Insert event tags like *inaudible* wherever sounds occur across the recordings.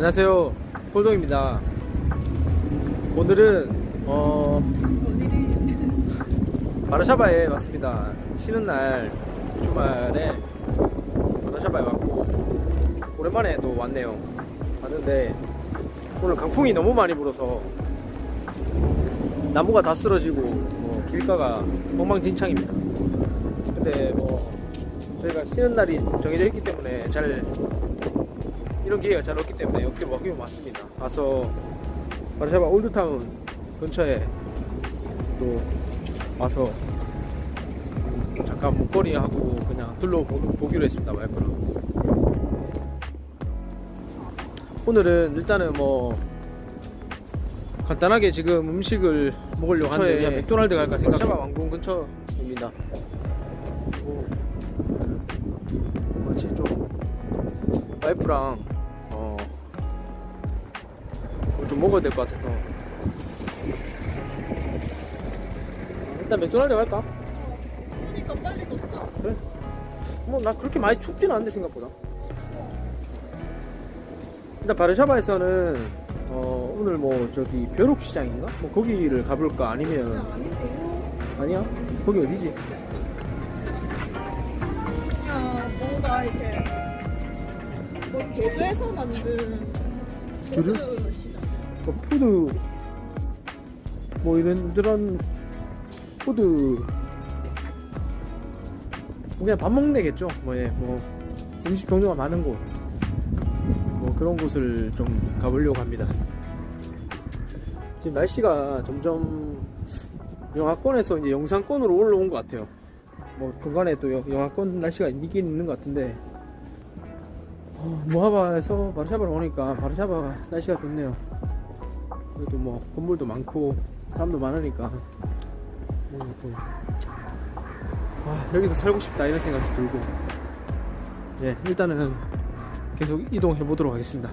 안녕하세요. 홀동입니다. 오늘은 어 바르샤바에 왔습니다. 쉬는 날 주말에 바르샤바에 왔고 오랜만에 또 왔네요. 왔는데 오늘 강풍이 너무 많이 불어서 나무가 다 쓰러지고 뭐 길가가 엉망진창입니다. 근데 뭐 저희가 쉬는 날이 정해져 있기 때문에 잘 이런 기회가 잘 때문에 여기로 와기로 왔습니다. 와서 바르샤바 올드타운 근처에 또 와서 잠깐 목걸이 하고 그냥 둘러보기로 했습니다. 와이프랑. 오늘은 일단은 뭐 간단하게 지금 음식을 먹으려고 하는데 그냥 맥도날드 갈까 생각. 바르샤바 왕궁 근처입니다. 뭐 마치 좀 와이프랑 좀 먹어야 될 것 같아서 일단 맥도날드 갈까? 그러니까 빨리 걷자. 그래? 뭐 나 그렇게 많이 춥진 않은데 생각보다 일단 바르샤바에서는 어, 오늘 뭐 저기 벼룩시장인가? 뭐 거기를 가볼까 아니면 아닌데요? 아니야? 거기 어디지? 그냥 뭔가 이렇게 뭐 제주에서 만든? 푸드 시장. 뭐 푸드 뭐 이런 이런 푸드 뭐 그냥 밥 먹는 데겠죠. 뭐, 예, 뭐 음식 종류가 많은 곳. 뭐 그런 곳을 좀 가보려고 합니다. 지금 날씨가 점점 영하권에서 이제 영상권으로 올라온 것 같아요. 뭐 중간에 또 영- 영하권 날씨가 있긴 있는 것 같은데. 어, 모하바에서 바르샤바로 오니까 바르샤바가 날씨가 좋네요 그래도 뭐 건물도 많고 사람도 많으니까 뭔가 또 아, 여기서 살고 싶다 이런 생각이 들고 예 일단은 계속 이동해 보도록 하겠습니다.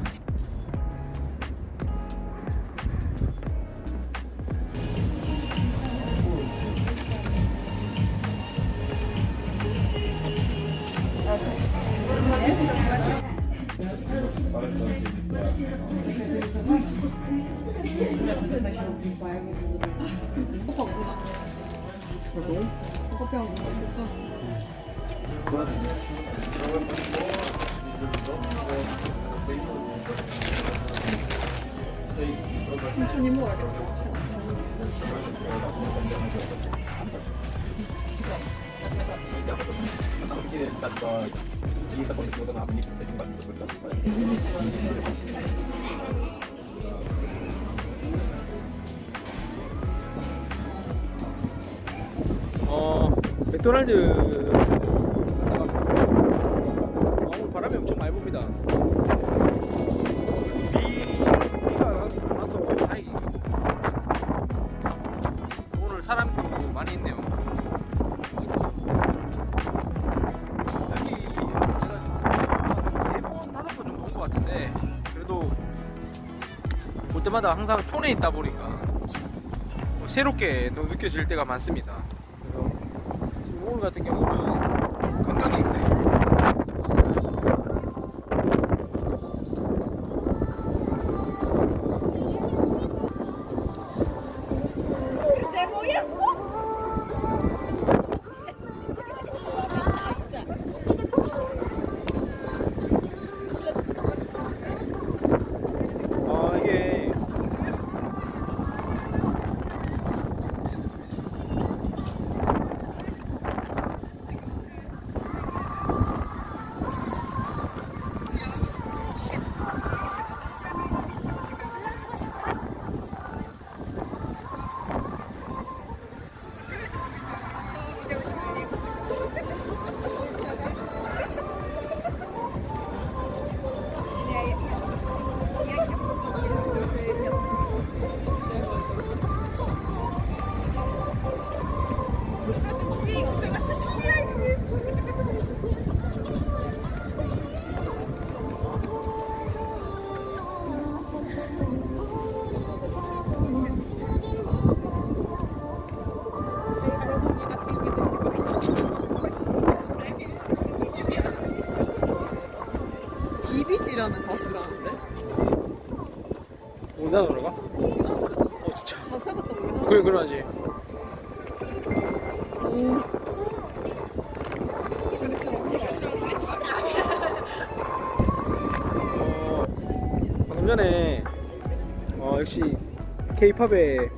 어 맥도날드 갔다가 어, 바람이 엄청 많이 붑니다. 볼 때마다 항상 촌에 있다 보니까 뭐 새롭게 또 느껴질 때가 많습니다. 그래서 지금 오늘 같은 경우는 관광객들 비비지라는 가수라는데? 우리나라 노래가? 우리나라 노래잖아. 어 진짜 가사가 또 우리나라 그래 그러지 어, 방금 전에 어, 역시 K-팝의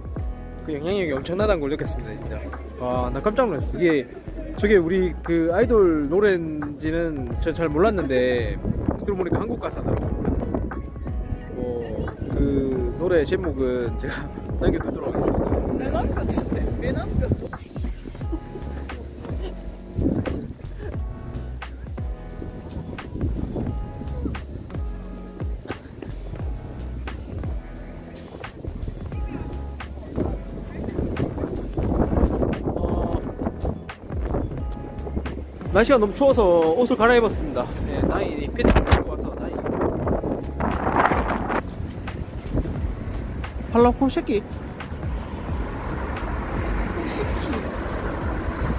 그 영향력이 엄청나다는 걸 느꼈습니다 진짜 와나 깜짝 놀랐어 이게 저게 우리 그 아이돌 노래인지는 저 잘 몰랐는데 들어보니까 한국 가사더라고요. 뭐그 노래 제목은 제가 *laughs* 남겨두도록 하겠습니다. 내 남편인데? 내 남편 날씨가 너무 추워서 옷을 갈아입었습니다. 네, 나이 피트 입고 와서 나이. 팔라코 새끼.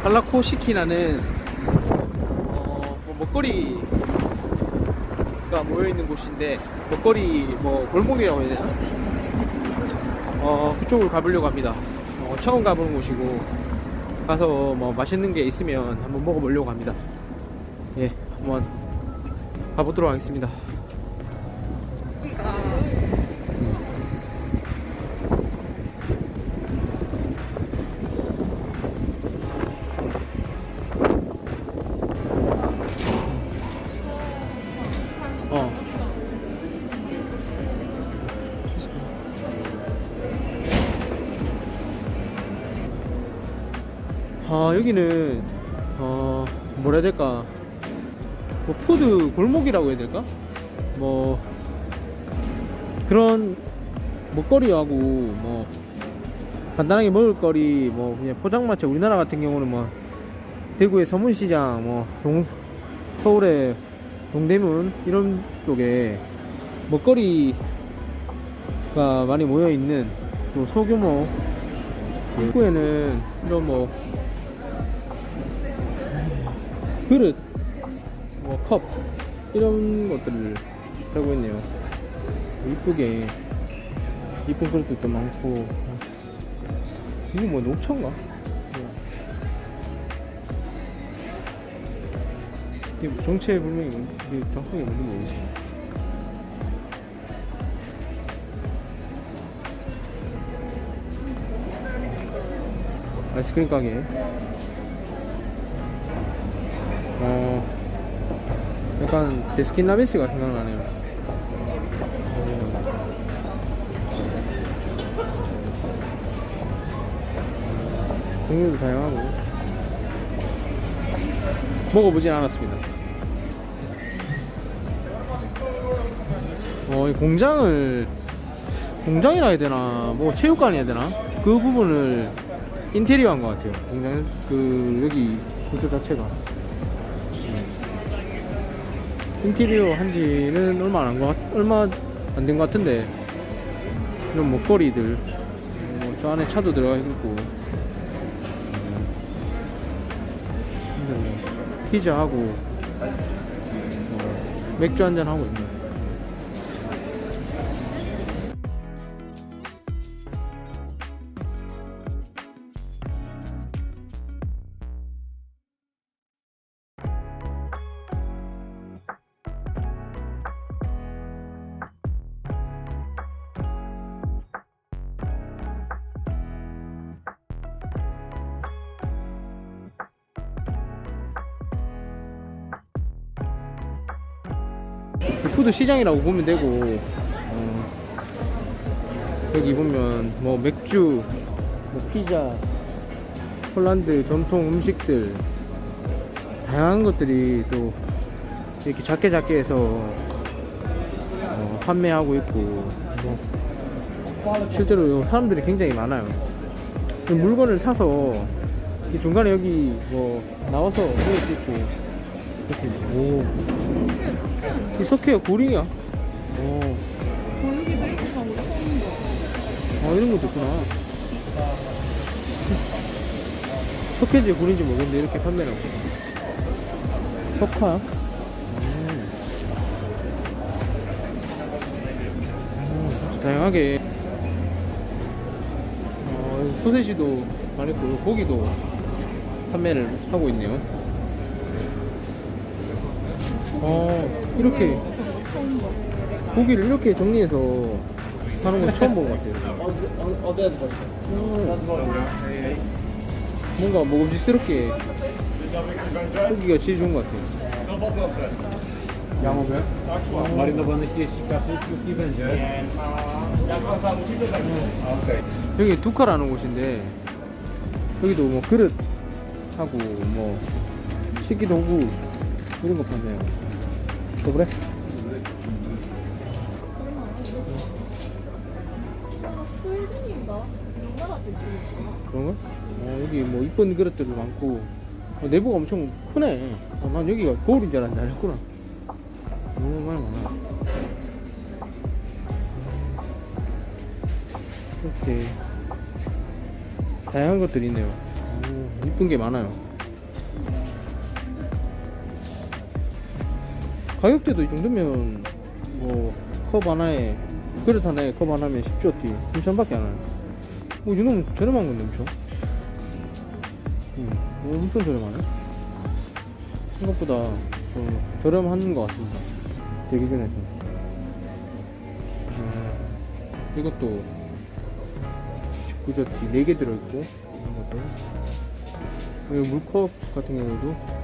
팔라코 시키라는 어, 뭐 먹거리가 모여 있는 곳인데 먹거리 뭐 골목이라고 해야 되나? 어 그쪽으로 가보려고 합니다. 어, 처음 가보는 곳이고 가서 뭐 맛있는 게 있으면 한번 먹어보려고 합니다. 예, 한번 가보도록 하겠습니다. 여기는 어 뭐라 해야 될까? 뭐 푸드 골목이라고 해야 될까? 뭐 그런 먹거리하고 뭐 간단하게 먹을 거리 뭐 그냥 포장마차 우리나라 같은 경우는 뭐 대구의 서문시장 뭐 동, 서울의 동대문 이런 쪽에 먹거리가 많이 모여 있는 또 소규모. 입구에는 이런 뭐 그릇, 뭐 컵 이런 것들을 팔고 있네요. 이쁘게 이쁜 그릇도 많고 이게 뭐 녹차인가? 이게 뭐 정체 불명이 뭔지 이게 정확하게 뭔지 모르겠어요. 아이스크림 가게. 약간 데스킨 라빈스가 생각나네요. 어. 종류도 다양하고. 먹어보진 않았습니다. 어, 이 공장을 공장이라 해야 되나, 뭐 체육관 해야 되나, 그 부분을 인테리어 한 것 같아요. 공장 그 여기 구조 자체가 음. 인테리어 한지는 얼마 안한 것, 같- 얼마 안 된 것 같은데 이런 먹거리들, 뭐 저 안에 차도 들어가 있고. 뭐 피자하고 어, 맥주 한잔 하고 있네. 푸드 시장이라고 보면 되고 어, 여기 보면 뭐 맥주, 뭐 피자, 폴란드 전통 음식들 다양한 것들이 또 이렇게 작게 작게 해서 어, 판매하고 있고 뭐 실제로 사람들이 굉장히 많아요. 그 물건을 사서 이 중간에 여기 뭐 나와서 먹을 수 있고 그렇습니다. 오. 이 석회가 구리야. 어, 여기서 이렇게 하고 처음 봐. 아, 이런 것도 있구나. 석회인지 구리인지 모르겠는데 이렇게 판매를 하고. 석화? 음. 음. 다양하게 어, 소세지도 많이 있고 고기도 판매를 하고 있네요. 어 이렇게. 고기를 이렇게 정리해서 하는 건 처음 본 것 같아요. 음, 뭔가 먹음직스럽게 고기가 제일 좋은 것 같아요. 기벤제. 여기 두카라는 곳인데 여기도 뭐 그릇 하고 뭐 식기 도구 이런 거 판매요. 또 그래? 스웨덴인가? 우리나라 제품인가? 그런 거? 어, 여기 뭐 이쁜 그릇들도 많고 어, 내부가 엄청 크네. 어, 난 여기가 거울인 줄 알았는데 아니구나. 너무 많이 많아. 이렇게 다양한 것들이 있네요. 오, 이쁜 게 많아요. 가격대도 이 정도면 뭐 컵 하나에 그릇 하나에 컵 하나면 10조 뒤 3천밖에 안 하네. 뭐, 이 정도면 저렴한 건데, 엄청. 음, 뭐 엄청 저렴하네. 생각보다 좀 저렴한 것 같습니다. 제 기준에서. 음, 이것도 19저티 4개 들어있고, 이런. 그리고 물컵 같은 경우도 어,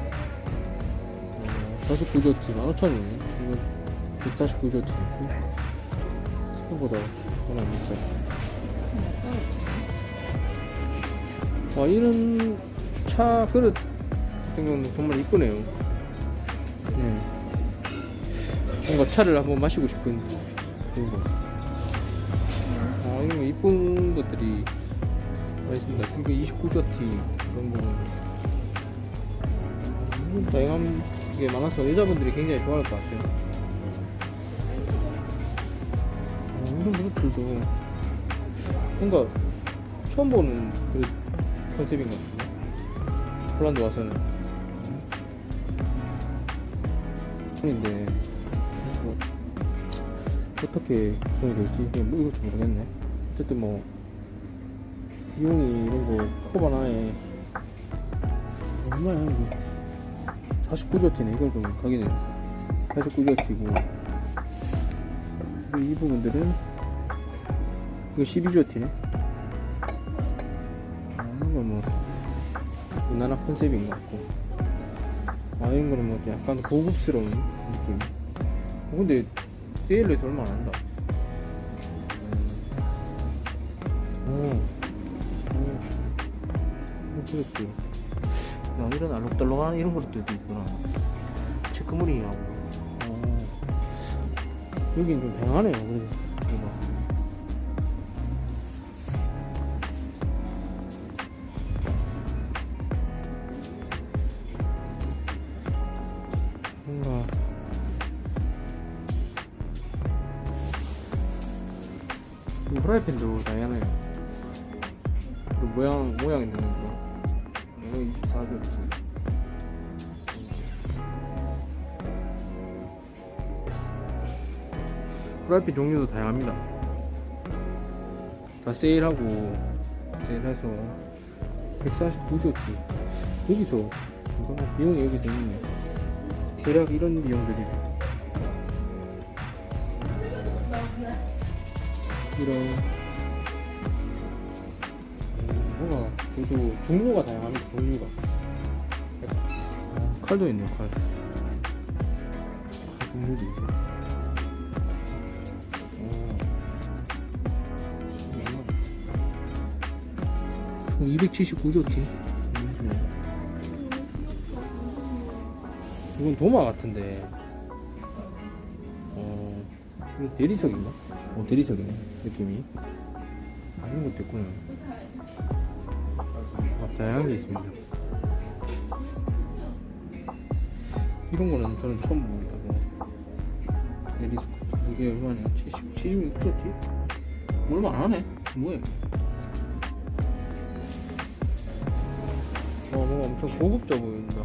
49저티 15,000원이네. 이거 149저티 있고, 생각보다 워낙 비싸요. 와 이런 차 그릇 같은 경우는 정말 이쁘네요. 네. 뭔가 차를 한번 마시고 싶은 그런 거. 아 이런 거 이쁜 것들이 있습니다. 이거 29저티 그런 거는 음, 다양한 게 많아서 여자분들이 굉장히 좋아할 것 같아요. 어, 이런 그릇들도. 뭔가 처음 보는 그 컨셉인 것 같은데? 폴란드 와서는. 인데. 뭐 어떻게 구성이 될지 뭐 이것도 모르겠네. 어쨌든 뭐 비용이 이런 거컵 하나에 얼마야 이게 49조티네. 이건 좀 가기네요. 49조티고. 이 부분들은 이거 12조티네. 이런 건뭐 우리나라 컨셉인 것 같고. 아 이런 거는 뭐 약간 고급스러운 느낌. 어, 근데 세일에서 얼마 안 한다. 음. 오, 오, 그렇지 야 이런 알록달록한 이런 것들도 있구나 체크무늬하고 어. 여긴 좀 다양하네요 그래도 이거. 프라이팬도 다양해요. 그리고 모양 모양 있는 거. 이거 24조. 프라이팬 종류도 다양합니다. 다 세일하고 세일해서 149조티 여기서 비용이 여기 되있네 대략 이런 비용들이 이런 그래도 종류가 다양합니다. 종류가. 어, 칼도 있네요 칼. 칼 종류도 있고. 어. 279조 티. 이건 도마 같은데. 어 이거 대리석인가? 어 대리석이네 느낌이. 아 이런 것도 있구나. 아, 다양한 게 있습니다 이런 거는 저는 처음 봅니다 뭐. 대리석 이게 얼마냐 70, 76조 티? 얼마 안 하네 뭐야 어, 뭔가 엄청 고급져 보인다.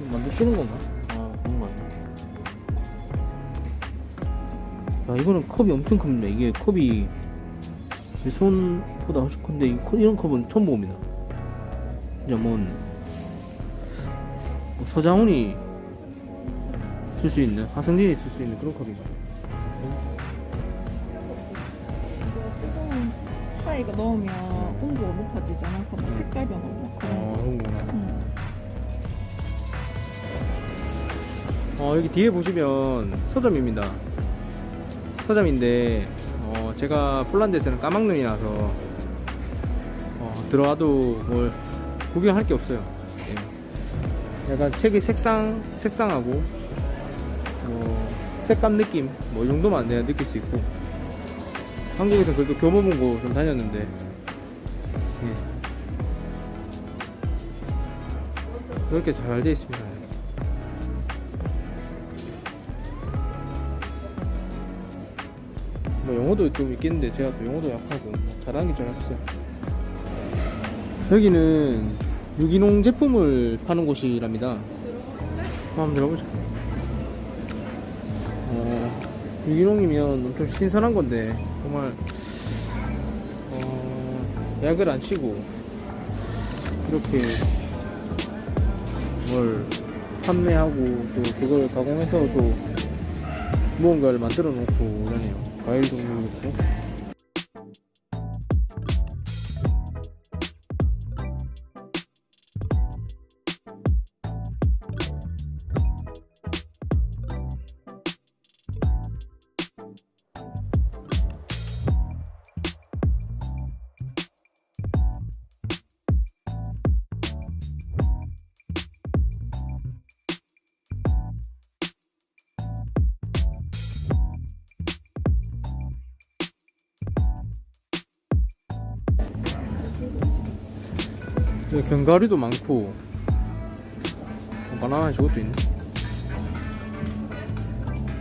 음. 만들지는 건가? 아, 그런 거 같네. 야 이거는 컵이 엄청 큽니다 이게 컵이 제 손보다 훨씬 큰데 이 이런 컵은 처음 봅니다 진짜 뭐, 뭐 서장훈이 쓸 수 있는 하승진이 쓸 수 있는 그런 뜨거운 차에 이거 넣으면 온도가 높아지잖아. 그럼 색깔 변하고 막 그런 거. 어, 여기 뒤에 보시면 서점입니다. 서점인데 어, 제가 폴란드에서는 까막눈이라서 어, 들어와도 뭘 구경할 게 없어요. 예. 약간 책의 색상 색상하고 뭐 색감 느낌 뭐 이 정도만 내가 느낄 수 있고 한국에서 그래도 교보문고 좀 다녔는데 예. 이렇게 잘 되어 있습니다. 영어도 좀 있겠는데 제가 또 영어도 약하고 뭐 잘하는 게좀 없어요. 여기는 유기농 제품을 파는 곳이랍니다. 한번 들어보자. 어, 유기농이면 엄청 신선한 건데 정말 어, 약을 안 치고 이렇게 뭘 판매하고 또 그걸 가공해서 또 무언가를 만들어 놓고 이러네요. 과일 종류 있고. 견과류도 많고. 어, 바나나 저것도 있네.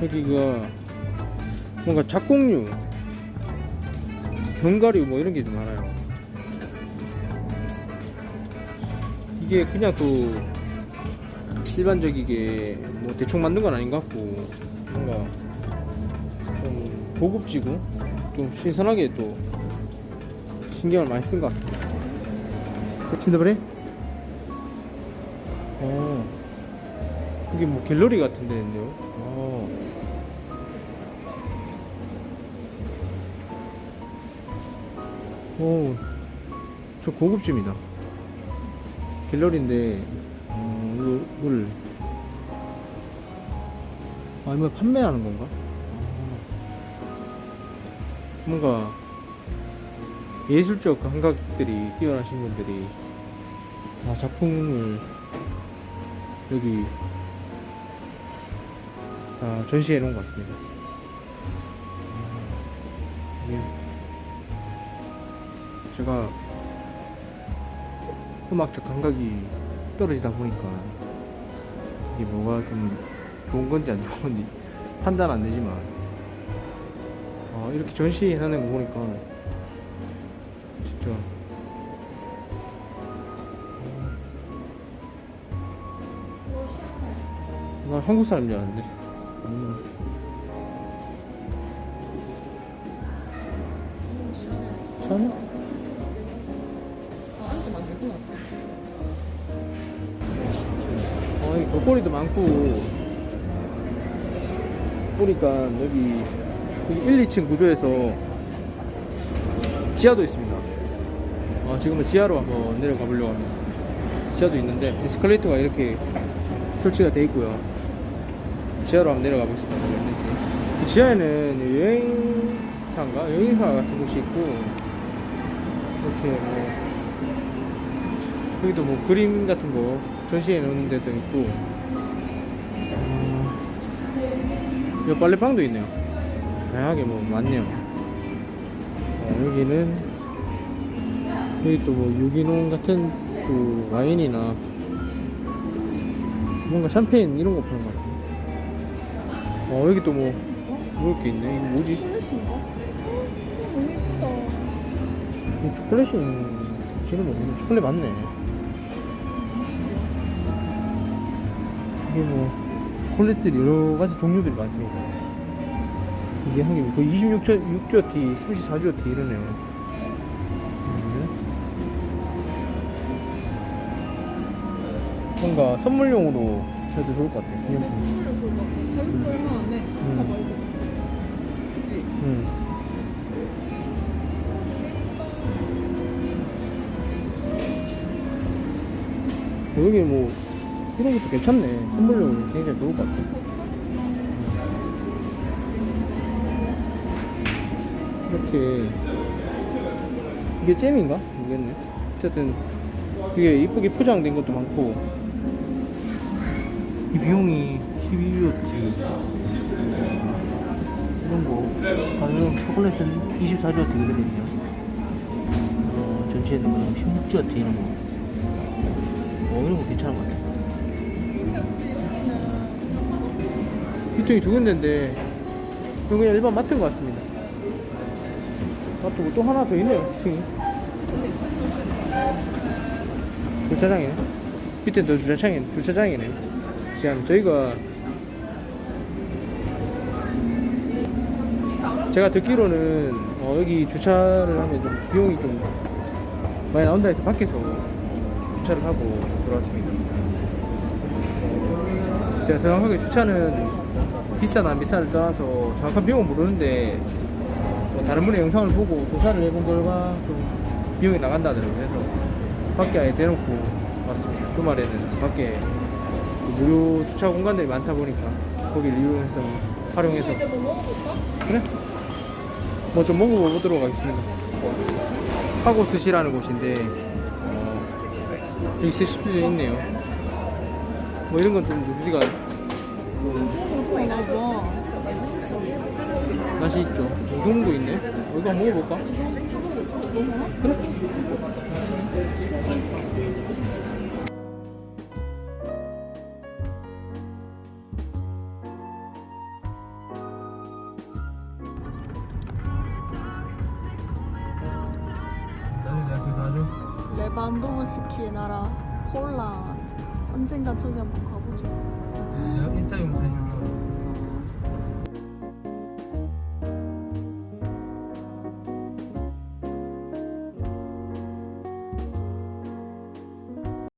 여기가 뭔가 작곡류 견과류 뭐 이런 게 좀 많아요. 이게 그냥 또 일반적이게 뭐 대충 만든 건 아닌 것 같고 뭔가 좀 고급지고 좀 신선하게 또 신경을 많이 쓴 것 같습 진짜버래? 어. 이게 뭐 갤러리 같은 데인데요? 어. 오. 저 고급집이다. 갤러리인데, 어, 이걸. 아, 이거 판매하는 건가? 아. 뭔가, 예술적 감각들이 뛰어나신 분들이 다 작품을 여기 다 전시해 놓은 것 같습니다. 음, 이게 제가 음악적 감각이 떨어지다 보니까 이게 뭐가 좀 좋은 건지 안 좋은 건지 판단 안 되지만 어, 이렇게 전시해 놓는 거 보니까 진짜 나 한국 사람인 줄 알았는데 음. 시원해? 어, 여기 볼거리도 많고 보니까 여기, 여기 1, 2층 구조에서 지하도 있습니다. 어, 지금은 지하로 한번 내려가 보려고 합니다. 지하도 있는데 에스컬레이터가 이렇게 설치가 되어 있고요. 지하로 한번 내려가 보겠습니다. 이 지하에는 여행사인가? 여행사 같은 곳이 있고 이렇게 뭐 여기도 뭐 그림 같은 거 전시해 놓는 데도 있고 음, 여기 빨래방도 있네요. 다양하게 뭐 많네요. 어, 여기는 여기 또 뭐 유기농 같은 또 와인이나 뭔가 샴페인 이런 거 파는 것 같아요. 어 여기 또 뭐 먹을 게 있네. 이거 뭐지? 초콜릿인가? 어, 너무 예쁘다. 이 초콜릿이 지금 없네. 초콜릿 맞네. 이게 뭐 초콜릿들이 여러 가지 종류들이 많습니다. 이게 하긴 거의 26조 6GT, 34GT 이러네. 음. 뭔가 선물용으로 해도 좋을 것 같아. 기념품. 여기 뭐 이런 것도 괜찮네. 선물용으로 굉장히 좋을 것 같아. 이렇게 이게 잼인가? 모르겠네. 어쨌든 이게 이쁘게 포장된 것도 많고 이 비용이 12유로티 이런 거 가격 초콜릿은 24주어티거든요 어, 전체는 그럼 16주어티 이런 거 어, 이런 거 괜찮은 것 같아요. 이쪽이 두 군데인데 이거 그냥 일반 마트인 것 같습니다. 마트고 또 하나 더 있네요 층이 주차장이네. 밑에 또 주차장이네 주차장이네. 지금 저희가 제가 듣기로는 어, 여기 주차를 하면 좀 비용이 좀 많이 나온다 해서 밖에서 주차를 하고 들어왔습니다. 제가 정확하게 주차는 비싸나 안 비싸를 떠나서 정확한 비용은 모르는데 뭐 다른 분의 영상을 보고 조사를 해본 결과 좀 비용이 나간다더라고요. 그래서 밖에 아예 대놓고 왔습니다. 주말에는 밖에 그 무료 주차 공간들이 많다 보니까 거기를 이용해서 활용해서 이제 뭐 먹어볼까? 그래? 뭐 좀 먹어보도록 하겠습니다. 하고 스시라는 곳인데 어, 여기 스시도 있네요. 뭐 이런 건 좀 우리가. 맛이 있죠. 우동도 있네. 이거 한번 먹어볼까? 그래? 언젠가 저기 한번 가보죠.